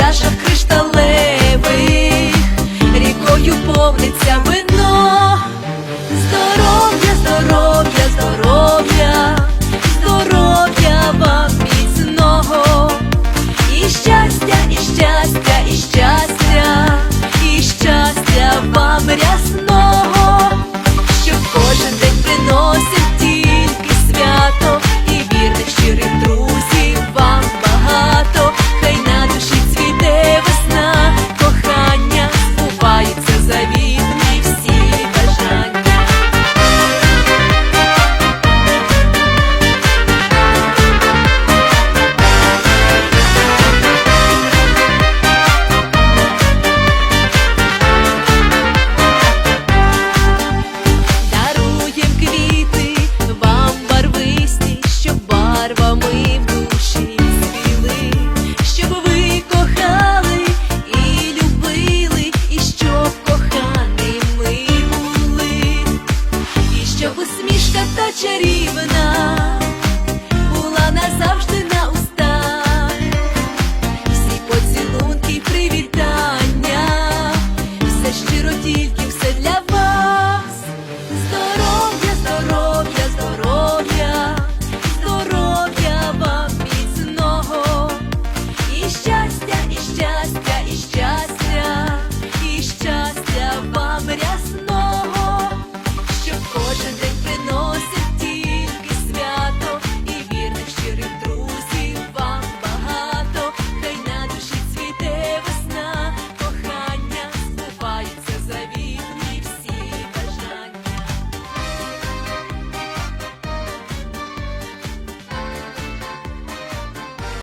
чашах кришталевих, рікою повниться вино, здоров'я, здоров'я, здоров'я, здоров'я вам міцного, і щастя, і щастя, і щастя. дивна, була назавжди на устах, всі поцілунки, привітання, все щиро тільки, все для вас.